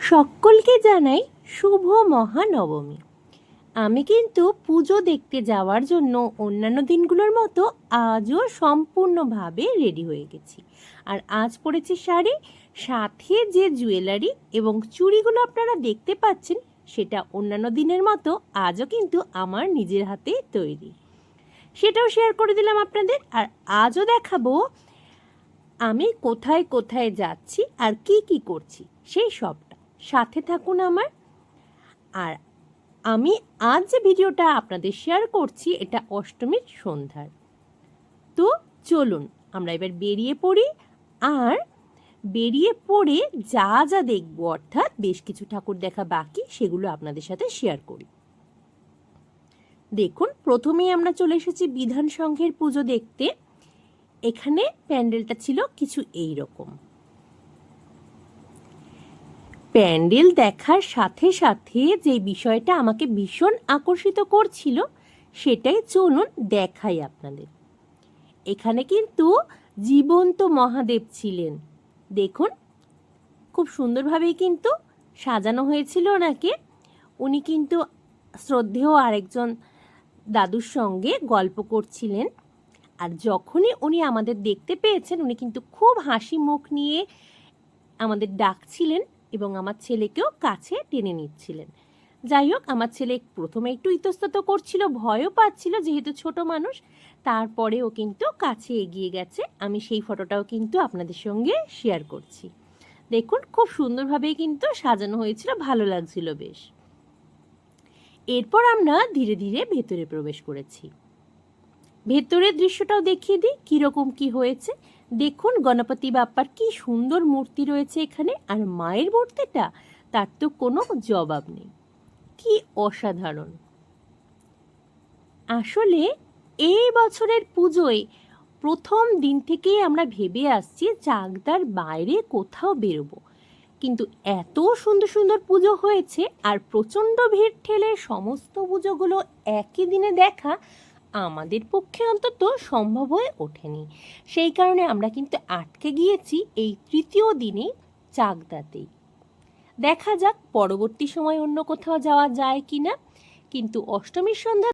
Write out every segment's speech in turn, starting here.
সকলকে জানাই শুভ মহানবমী। আমি কিন্তু পুজো দেখতে যাওয়ার জন্য অন্যান্য দিনগুলোর মতো আজও সম্পূর্ণভাবে রেডি হয়ে গেছি। আর আজ পড়েছি শাড়ি, সাথে যে জুয়েলারি এবং চুড়িগুলো আপনারা দেখতে পাচ্ছেন, সেটা অন্যান্য দিনের মতো আজও কিন্তু আমার নিজের হাতে তৈরি। সেটাও শেয়ার করে দিলাম আপনাদের। আর আজও দেখাবো আমি কোথায় কোথায় যাচ্ছি আর কি কি করছি, সেই সবটা সাথে থাকুন আমার। আর আমি আজ যে ভিডিওটা আপনাদের শেয়ার করছি, এটা অষ্টমীর সন্ধ্যার। তো চলুন, আমরা এবার বেরিয়ে পড়ি। আর বেরিয়ে পড়ে যা যা দেখব, অর্থাৎ বেশ কিছু ঠাকুর দেখা বাকি, সেগুলো আপনাদের সাথে শেয়ার করি। দেখুন, প্রথমেই আমরা চলে এসেছি বিধান সংঘের পুজো দেখতে। এখানে প্যান্ডেলটা ছিল কিছু এই রকম প্যান্ডেল দেখার সাথে সাথে যে বিষয়টা আমাকে ভীষণ আকর্ষিত করছিল, সেটাই চলুন দেখাই আপনাদের। এখানে কিন্তু জীবন্ত মহাদেব ছিলেন। দেখুন, খুব সুন্দরভাবেই কিন্তু সাজানো হয়েছিল ওনাকে। উনি কিন্তু শ্রদ্ধেয় আরেকজন দাদুর সঙ্গে গল্প করছিলেন। আর যখনই উনি আমাদের দেখতে পেয়েছেন, উনি কিন্তু খুব হাসি মুখ নিয়ে আমাদের ডাকছিলেন। এবং আমার ছেলেকেও কাছে টেনে নিচ্ছিলেন। যাই হোক, আমার ছেলে প্রথমে একটু ইতস্তত করছিল, ভয়ও পাচ্ছিল যেহেতু ছোট মানুষ। তারপরে ও কিন্তু কাছে এগিয়ে গেছে। আমি সেই ফটোটাও কিন্তু আপনাদের সঙ্গে শেয়ার করছি। দেখুন, খুব সুন্দরভাবেই কিন্তু সাজানো হয়েছিল, ভালো লাগছিল বেশ। এরপর আমরা ধীরে ধীরে ভেতরে প্রবেশ করেছি। ভেতরের দৃশ্যটাও দেখিয়ে দিই, কীরকম কি হয়েছে। দেখুন গণপতি বাপ্পার কি সুন্দর মূর্তি রয়েছে এখানে, আর মায়ের মূর্তিটা, তার তো কোনো জবাব নেই। কি অসাধারণ। আসলে এই বছরের পুজোয় প্রথম দিন থেকেই আমরা ভেবে আসছি চাকদার বাইরে কোথাও বেরোবো। কিন্তু এত সুন্দর সুন্দর পুজো হয়েছে, আর প্রচণ্ড ভিড় ঠেলে সমস্ত পুজোগুলো একই দিনে দেখা আমাদের পক্ষে অন্তত সম্ভব হয়ে ওঠেনি। সেই কারণে আমরা কিন্তু আটকে গিয়েছি এই তৃতীয় দিনে চাকদাতেই দেখা যাক পরবর্তী সময় অন্য কোথাও যাওয়া যায় কি না কিন্তু অষ্টমীর সন্ধ্যা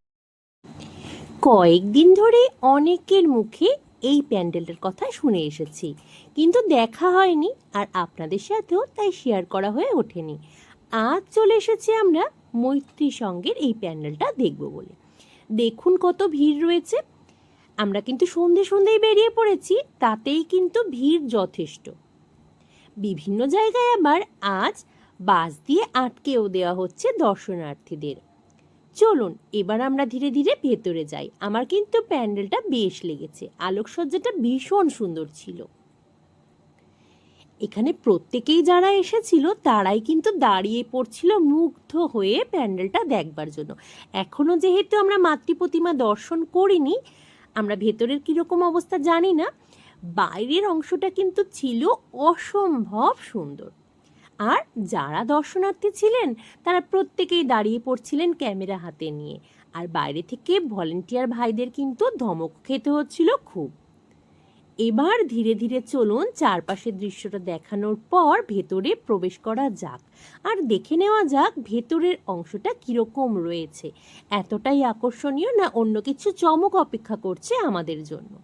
কয়েকদিন ধরে অনেকের মুখে এই প্যান্ডেলটার কথা শুনে এসেছি। কিন্তু দেখা হয়নি আর আপনাদের সাথেও তাই শেয়ার করা হয়ে ওঠেনি। আজ চলে এসেছি আমরা মৈত্রী সঙ্গের এই প্যান্ডেলটা দেখব বলে। দেখুন কত ভিড় রয়েছে। আমরা কিন্তু সন্ধে সন্ধেই বেরিয়ে পড়েছি, তাতেই কিন্তু ভিড় যথেষ্ট। বিভিন্ন জায়গায় আবার আজ বাস দিয়ে আটকেও দেওয়া হচ্ছে দর্শনার্থীদের। চলুন, এবার আমরা ধীরে ধীরে ভেতরে যাই। আমার কিন্তু প্যান্ডেলটা বেশ লেগেছে, আলোকসজ্জাটা ভীষণ সুন্দর ছিল। এখানে প্রত্যেকেই যারা এসেছিল, তারাই কিন্তু দাঁড়িয়ে পড়ছিল মুগ্ধ হয়ে প্যান্ডেলটা দেখবার জন্য। এখনও যেহেতু আমরা মাতৃ প্রতিমা দর্শন করিনি, আমরা ভেতরের কীরকম অবস্থা জানি না, বাইরের অংশটা কিন্তু ছিল অসম্ভব সুন্দর। আর যারা দর্শনার্থী ছিলেন, তারা প্রত্যেকেই দাঁড়িয়ে পড়ছিলেন ক্যামেরা হাতে নিয়ে। আর বাইরে থেকে ভলেন্টিয়ার ভাইদের কিন্তু ধমক খেতে হচ্ছিল খুব। এবার ধীরে ধীরে চলুন চারপাশের দৃশ্যটা দেখানোর পর ভেতরে প্রবেশ করা যাক। আর দেখে নেওয়া যাক ভেতরের অংশটা কীরকম রয়েছে। এতটাই আকর্ষণীয় না অন্য কিছু চমক অপেক্ষা করছে আমাদের জন্য?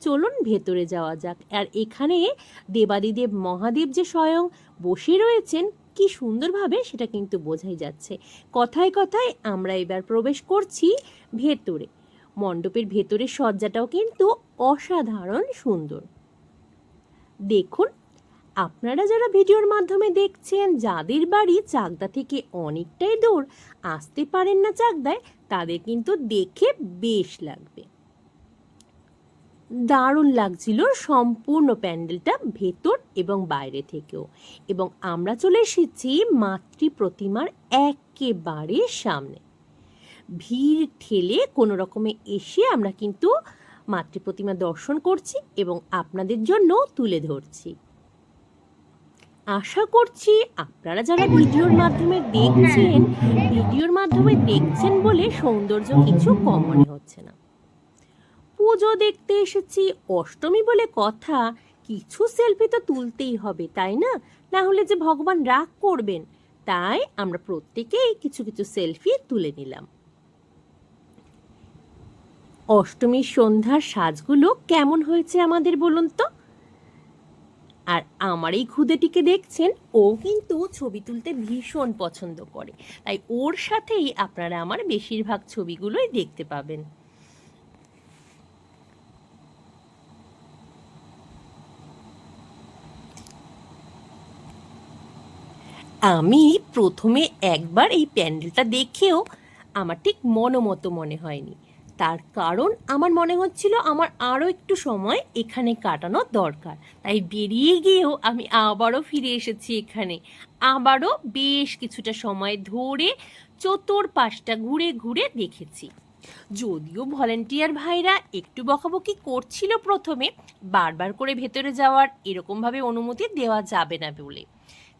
চলুন ভেতরে যাওয়া যাক। আর এখানে দেবাদিদেব মহাদেব যে স্বয়ং বসে রয়েছেন, কি সুন্দরভাবে সেটা কিন্তু বোঝাই যাচ্ছে। কথায় কথায় আমরা এবার প্রবেশ করছি ভেতরে। মণ্ডপের ভেতরের সজ্জাটাও কিন্তু অসাধারণ সুন্দর। দেখুন, আপনারা যারা ভিডিওর মাধ্যমে দেখছেন, যাদের বাড়ি চাকদা থেকে অনেকটাই দূর, আসতে পারেন না চাকদায়, তাদের কিন্তু দেখে বেশ লাগবে। দারুণ লাগছিল সম্পূর্ণ প্যান্ডেলটা ভেতর এবং বাইরে থেকেও। এবং আমরা চলে এসেছি মাতৃ প্রতিমার একেবারে সামনে। ভিড় ঠেলে কোনো রকমে এসে আমরা কিন্তু মাতৃ প্রতিমা দর্শন করছি এবং আপনাদের জন্য তুলে ধরছি। আশা করছি আপনারা যারা ভিডিওর মাধ্যমে দেখছেন, ভিডিওর মাধ্যমে দেখছেন বলে সৌন্দর্য কিছু কম মনে হচ্ছে না। পুজো দেখতে এসেছি, অষ্টমী বলে কথা, কিছু সেলফি তো তুলতেই হবে, তাই না? না হলে যে ভগবান রাগ করবেন, তাই আমরা প্রত্যেকেই কিছু কিছু সেলফি তুলে নিলাম। অষ্টমীর সন্ধ্যার সাজগুলো কেমন হয়েছে আমাদের বলুন তো? আর আমার এই খুদেটিকে দেখছেন, ও কিন্তু ছবি তুলতে ভীষণ পছন্দ করে। তাই ওর সাথেই আপনারা আমার বেশিরভাগ ছবিগুলোই দেখতে পাবেন। আমি প্রথমে একবার এই প্যান্ডেলটা দেখেও আমার ঠিক মনোমতো মনে হয়নি। তার কারণ আমার মনে হচ্ছিল আমার আরও একটু সময় এখানে কাটানো দরকার। তাই বেরিয়ে গিয়েও আমি আবারও ফিরে এসেছি এখানে। আবারও বেশ কিছুটা সময় ধরে চতুর্পাশটা ঘুরে ঘুরে দেখেছি। যদিও ভলেন্টিয়ার ভাইরা একটু বকাবকি করছিল প্রথমে, বারবার করে ভেতরে যাওয়ার এরকমভাবে অনুমতি দেওয়া যাবে না বলে।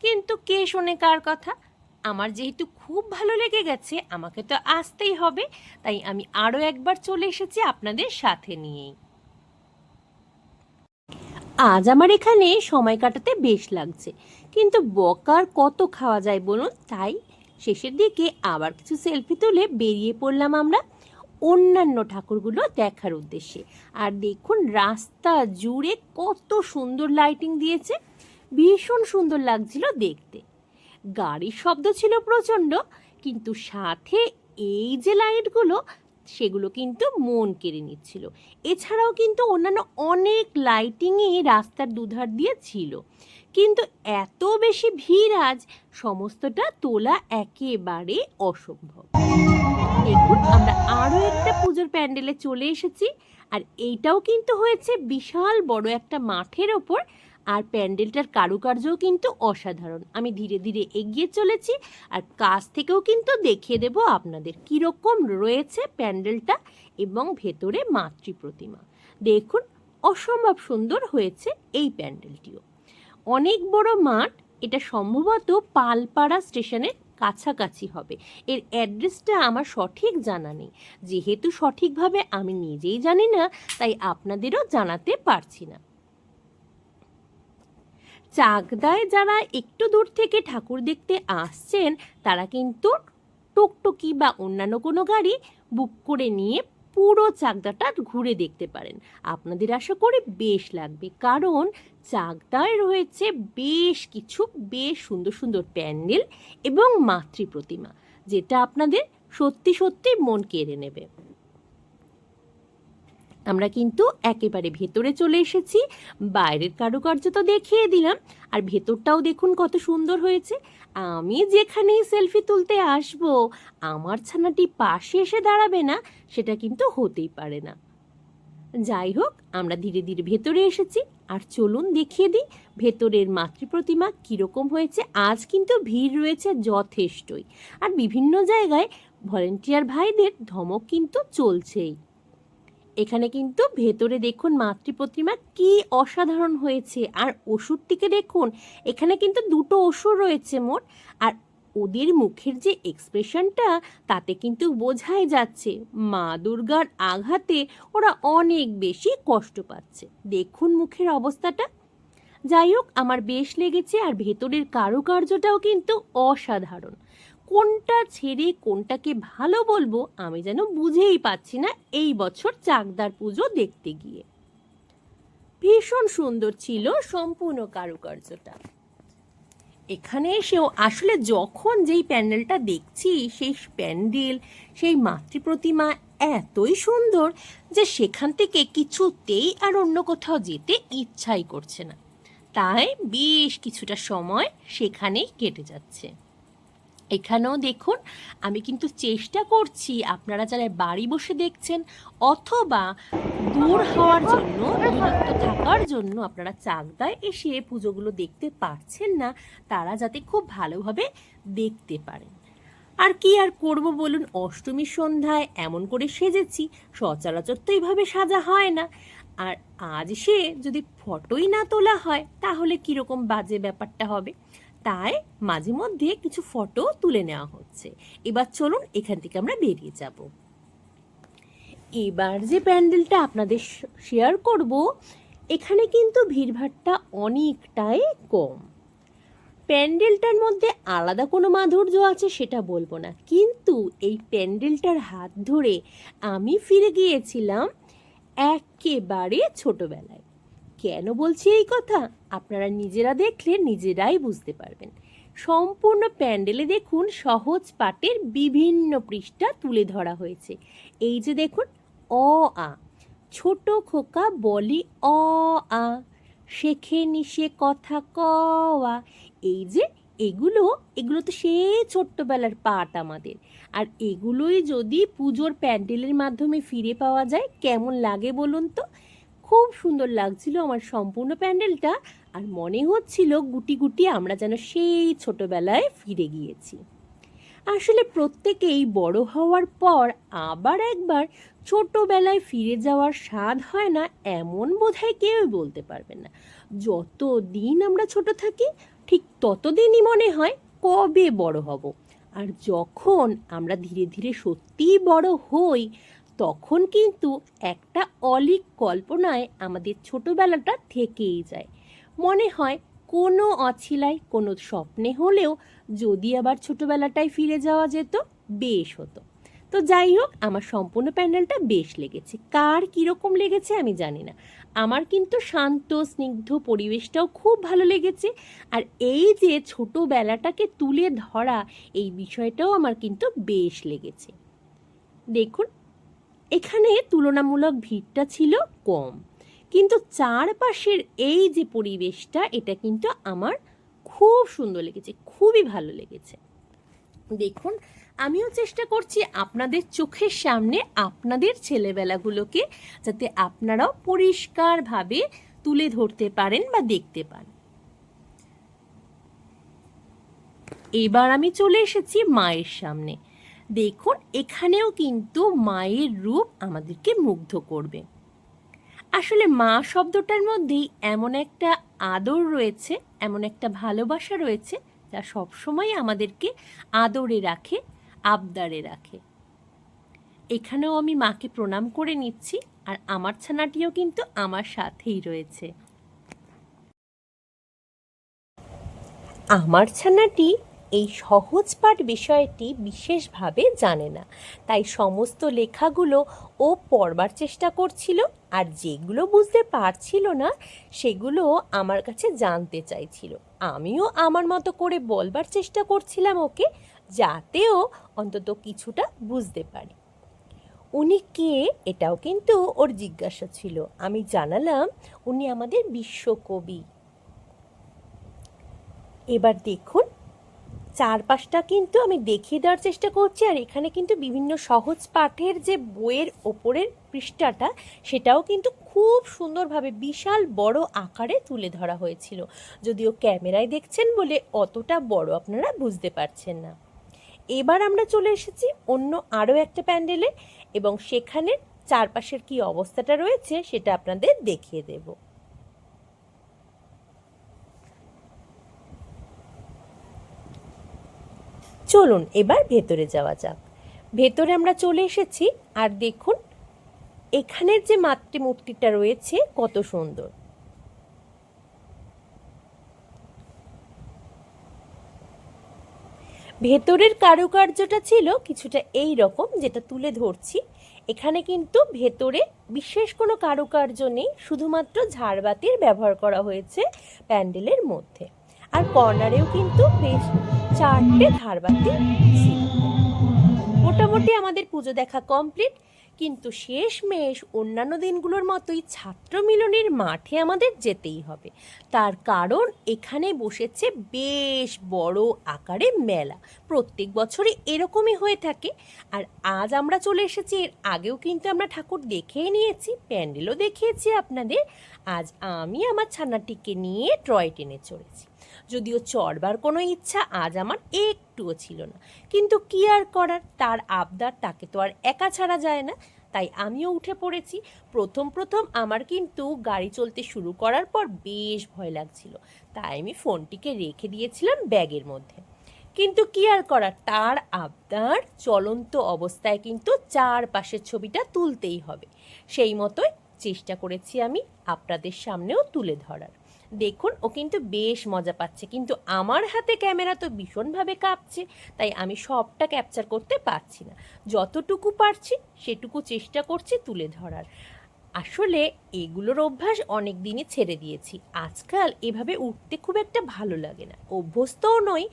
কিন্তু কে শোনে কার কথা? আমার যেহেতু খুব ভালো লেগে গেছে, আমাকে তো আসতেই হবে, তাই আমি আরও একবার চলে এসেছি আপনাদের সাথে নিয়েই। আজ আমার এখানে সময় কাটাতে বেশ লাগছে, কিন্তু বকার কত খাওয়া যায় বলুন? তাই শেষের দিকে আবার কিছু সেলফি তুলে বেরিয়ে পড়লাম আমরা অন্যান্য ঠাকুরগুলো দেখার উদ্দেশ্যে। আর দেখুন রাস্তা জুড়ে কত সুন্দর লাইটিং দিয়েছে, ভীষণ সুন্দর লাগছিল দেখতে। গাড়ির শব্দ ছিল প্রচণ্ড, কিন্তু সাথে এই যে লাইটগুলো, সেগুলো কিন্তু মন কেড়ে নিচ্ছিল। এছাড়াও কিন্তু অন্যান্য অনেক লাইটিংই রাস্তার দুধার দিয়ে ছিল। কিন্তু এত বেশি ভিড় আজ, সমস্তটা তোলা একেবারে অসম্ভব। দেখুন, আমরা আরও একটা পুজোর প্যান্ডেলে চলে এসেছি, আর এইটাও কিন্তু হয়েছে বিশাল বড় একটা মাঠের ওপর আর প্যান্ডেলটার কারুকার্যও কিন্তু অসাধারণ। আমি ধীরে ধীরে এগিয়ে চলেছি আর কাছ থেকেও কিন্তু দেখিয়ে দেব আপনাদের কীরকম রয়েছে প্যান্ডেলটা এবং ভেতরে মাতৃ প্রতিমা দেখুন, অসম্ভব সুন্দর হয়েছে এই প্যান্ডেলটিও। অনেক বড় মাঠ, এটা সম্ভবত পালপাড়া স্টেশনের কাছাকাছি হবে। এর অ্যাড্রেসটা আমার সঠিক জানা নেই। যেহেতু সঠিকভাবে আমি নিজেই জানি না, তাই আপনাদেরও জানাতে পারছি না। চাকদায় যারা একটু দূর থেকে ঠাকুর দেখতে আসছেন, তারা কিন্তু টুকটুকি বা অন্যান্য কোনো গাড়ি বুক করে নিয়ে পুরো চাকদাটা ঘুরে দেখতে পারেন। আপনাদের আশা করি বেশ লাগবে, কারণ চাকদায় রয়েছে বেশ কিছু বেশ সুন্দর সুন্দর প্যান্ডেল এবং মাতৃ প্রতিমা যেটা আপনাদের সত্যি সত্যি মন কেড়ে নেবে। আমরা কিন্তু একেবারে ভেতরে চলে এসেছি। বাইরের কারুকার্য তো দেখিয়ে দিলাম। আর ভেতরটাও দেখুন কত সুন্দর হয়েছে। আমি যেখানেই সেলফি তুলতে আসব, আমার ছানাটি পাশে এসে দাঁড়াবে না, সেটা কিন্তু হতেই পারে না। যাই হোক, আমরা ধীরে ধীরে ভেতরে এসেছি। আর চলুন দেখিয়ে দিই, ভেতরের মাতৃ প্রতিমা কীরকম হয়েছে। আজ কিন্তু ভিড় রয়েছে যথেষ্টই। আর বিভিন্ন জায়গায় ভলেন্টিয়ার ভাইদের ধমক কিন্তু চলছেই। এখানে কিন্তু ভেতরে দেখুন মাতৃ প্রতিমা কি অসাধারণ হয়েছে। আর ওষুধটিকে দেখুন, এখানে কিন্তু দুটো ওষুধ রয়েছে মোট। আর ওদের মুখের যে এক্সপ্রেশনটা, তাতে কিন্তু বোঝাই যাচ্ছে মা দুর্গার আঘাতে ওরা অনেক বেশি কষ্ট পাচ্ছে। দেখুন মুখের অবস্থাটা। যাই হোক, আমার বেশ লেগেছে আর ভেতরের কারুকার্যটাও কিন্তু অসাধারণ। কোনটা ছেড়ে কোনটাকে ভালো বলব আমি যেন বুঝেই পাচ্ছি না এই বছর চাকদার পুজো দেখতে গিয়ে। ভীষণ সুন্দর ছিল সম্পূর্ণ কারুকার্যটা। এখানে এসেও আসলে যখন যেই প্যান্ডেলটা দেখছি, সেই প্যান্ডেল, সেই মাতৃ প্রতিমা এতই সুন্দর যে সেখান থেকে কিছুতেই আর অন্য কোথাও যেতে ইচ্ছাই করছে না। তাই বেশ কিছুটা সময় সেখানেই কেটে যাচ্ছে। এখানেও দেখুন, আমি কিন্তু চেষ্টা করছি আপনারা যারা বাড়ি বসে দেখছেন অথবা দূর হওয়ার জন্য, দূরত্ব থাকার জন্য আপনারা চাকদায় এসে পুজোগুলো দেখতে পারছেন না, তারা যাতে খুব ভালোভাবে দেখতে পারেন। আর কি আর করব বলুন অষ্টমী সন্ধ্যায় এমন করে সেজেছি, সচরাচর তো এইভাবে সাজা হয় না। আর আজ সে যদি ফটোই না তোলা হয়, তাহলে কীরকম বাজে ব্যাপারটা হবে? তাই মাঝে মধ্যে কিছু ফটো তুলে নেওয়া হচ্ছে। এবার চলুন এখান থেকে আমরা বেরিয়ে যাব। এবার যে প্যান্ডেলটা আপনাদের শেয়ার করব, এখানে কিন্তু ভিড়ভাড়টা অনেকটাই কম। প্যান্ডেলটার মধ্যে আলাদা কোনো মাধুর্য আছে সেটা বলব না। কিন্তু এই প্যান্ডেলটার হাত ধরে আমি ফিরে গিয়েছিলাম একেবারে ছোটবেলায়। কেন বলছি এই কথা? আপনারা নিজেরা দেখলে নিজেরাই বুঝতে পারবেন। সম্পূর্ণ প্যান্ডেলে দেখুন সহজ পাঠের বিভিন্ন পৃষ্ঠা তুলে ধরা হয়েছে। এই যে দেখুন অ আ ছোট খোকা বলি অ আ শেখে নিশে কথা কওয়া এই যে এগুলো এগুলো তো সেই ছোট্টবেলার পাঠ আমাদের। আর এগুলোই যদি পুজোর প্যান্ডেলের মাধ্যমে ফিরে পাওয়া যায়, কেমন লাগে বলুন তো? খুব সুন্দর লাগছিল আমার সম্পূর্ণ প্যান্ডেলটা। আর মনে হচ্ছিল গুটি গুটি আমরা যেন সেই ছোটবেলায় ফিরে গিয়েছি। আসলে প্রত্যেকেই বড় হওয়ার পর আবার একবার ছোটবেলায় ফিরে যাওয়ার স্বাদ হয় না এমন বোধহয় কেউই বলতে পারবে না। যত দিন আমরা ছোট থাকি, ঠিক ততদিনই মনে হয় কবে বড় হব। আর যখন আমরা ধীরে ধীরে সত্যিই বড় হই, তখন কিন্তু একটা অলিক কল্পনায় আমাদের ছোটবেলাটা থেকেই যায়। মনে হয় কোনো অছিলায়, কোনো স্বপ্নে হলেও যদি আবার ছোটবেলাটায় ফিরে যাওয়া যেত, বেশ হতো। তো যাই হোক, আমার সম্পূর্ণ প্যান্ডেলটা বেশ লেগেছে। কার কীরকম লেগেছে আমি জানি না। আমার কিন্তু শান্ত, স্নিগ্ধ পরিবেশটাও খুব ভালো লেগেছে। আর এই যে ছোটোবেলাটাকে তুলে ধরা, এই বিষয়টাও আমার কিন্তু বেশ লেগেছে। দেখুন, এখানে তুলনামূলক ভিড়টা ছিল কম। কিন্তু চারপাশের এই যে পরিবেশটা, এটা কিন্তু আমার খুব সুন্দর লেগেছে, খুবই ভালো লেগেছে। দেখুন, আমিও চেষ্টা করছি আপনাদের চোখের সামনে আপনাদের ছেলেবেলাগুলোকে যাতে আপনারাও পরিষ্কারভাবে তুলে ধরতে পারেন বা দেখতে পান। এবার আমি চলে এসেছি মায়ের সামনে। দেখুন, এখানেও কিন্তু মায়ের রূপ আমাদেরকে মুগ্ধ করবে। আসলে মা শব্দটার মধ্যেই এমন একটা আদর রয়েছে, এমন একটা ভালোবাসা রয়েছে, যা সবসময় আমাদেরকে আদরে রাখে, আবদারে রাখে। এখানেও আমি মাকে প্রণাম করে নিচ্ছি, আর আমার ছানাটিও কিন্তু আমার সাথেই রয়েছে। আমার ছানাটি এই সহজ পাঠ বিষয়টি বিশেষভাবে জানে না। তাই সমস্ত লেখাগুলো ও পড়বার চেষ্টা করছিল, আর যেগুলো বুঝতে পারছিল না, সেগুলো আমার কাছে জানতে চাইছিল। আমিও আমার মতো করে বলবার চেষ্টা করছিলাম ওকে যাতেও অন্তত কিছুটা বুঝতে পারি। উনি কে এটাও কিন্তু ওর জিজ্ঞাসা ছিল। আমি জানালাম, উনি আমাদের বিশ্বকবি। এবার দেখুন চারপাশটা কিন্তু আমি দেখিয়ে দেওয়ার চেষ্টা করছি, আর এখানে কিন্তু বিভিন্ন সহজ পাঠের যে বইয়ের ওপরের পৃষ্ঠাটা, সেটাও কিন্তু খুব সুন্দরভাবে বিশাল বড় আকারে তুলে ধরা হয়েছিল। যদিও ক্যামেরায় দেখছেন বলে অতটা বড় আপনারা বুঝতে পারছেন না। এবার আমরা চলে এসেছি অন্য আরও একটা প্যান্ডেলে, এবং সেখানে চারপাশের কি অবস্থাটা রয়েছে সেটা আপনাদের দেখিয়ে দেবো। চলুন এবার ভেতরে যাওয়া যাক। ভেতরে আমরা চলে এসেছি আর দেখুন, এখানের যে মাতৃমূর্তিটা রয়েছে কত সুন্দর। ভেতরের কারুকার্যটা ছিল কিছুটা এই রকম, যেটা তুলে ধরছি। এখানে কিন্তু ভেতরে বিশেষ কোনো কারুকার্য নেই, শুধুমাত্র ঝাড়বাতির ব্যবহার করা হয়েছে প্যান্ডেলের মধ্যে। আর কর্নারেও কিন্তু বেশ চারটে ধারবাতি ছিল। মোটামুটি আমাদের পুজো দেখা কমপ্লিট, কিন্তু শেষ মেশ অন্যান্য দিনগুলোর মতোই ছাত্র মিলনের মাঠে আমাদের যেতেই হবে। তার কারণ এখানে বসেছে বেশ বড় আকারে মেলা। প্রত্যেক বছরই এরকমই হয়ে থাকে। আর আজ আমরা চলে এসেছি, এর আগেও কিন্তু আমরা ঠাকুর দেখেই নিয়েছি, প্যান্ডেলও দেখিয়েছি আপনাদের। আজ আমি আমার ছানাটিকে নিয়ে ট্রয় টেনে চড়েছি। যদিও চড়বার কোনো ইচ্ছা আজ আমার একটুও ছিল না। কিন্তু কি আর করার? তার আবদার তাকে তো আর একা ছাড়া যায় না। তাই আমিও উঠে পড়েছি। প্রথম প্রথম আমার কিন্তু গাড়ি চলতে শুরু করার পর বেশ ভয় লাগছিল। তাই আমি ফোনটিকে রেখে দিয়েছিলাম ব্যাগের মধ্যে। কিন্তু কি আর করার? তার আবদার চলন্ত অবস্থায় কিন্তু চারপাশের ছবিটা তুলতেই হবে। সেই মতোই চেষ্টা করেছি আমি আপনাদের সামনেও তুলে ধরার। দেখুন, ও কিন্তু বেশ মজা পাচ্ছে। কিন্তু আমার হাতে ক্যামেরা তো ভীষণভাবে কাঁপছে, তাই আমি সবটা ক্যাপচার করতে পারছি না। যতটুকু পারছি, সেটুকু চেষ্টা করছি তুলে ধরার। আসলে এগুলোর অভ্যাস অনেক দিনই ছেড়ে দিয়েছি। আজকাল এভাবে উঠতে খুব একটা ভালো লাগে না। অভ্যস্তও নই,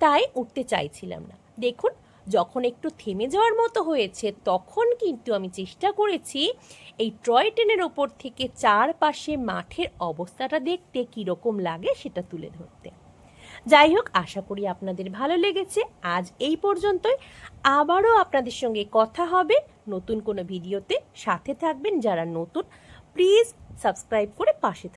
তাই উঠতে চাইছিলাম না। দেখুন যখন একটু থেমে যাওয়ার মতো হয়েছে, তখন কিন্তু আমি চেষ্টা করেছি এই টয় ট্রেনের ওপর থেকে চারপাশে মাঠের অবস্থাটা দেখতে কীরকম লাগে সেটা তুলে ধরতে। যাই হোক, আশা করি আপনাদের ভালো লেগেছে। আজ এই পর্যন্তই। আবারও আপনাদের সঙ্গে কথা হবে নতুন কোনো ভিডিওতে। সাথে থাকবেন যারা নতুন, প্লিজ সাবস্ক্রাইব করে পাশে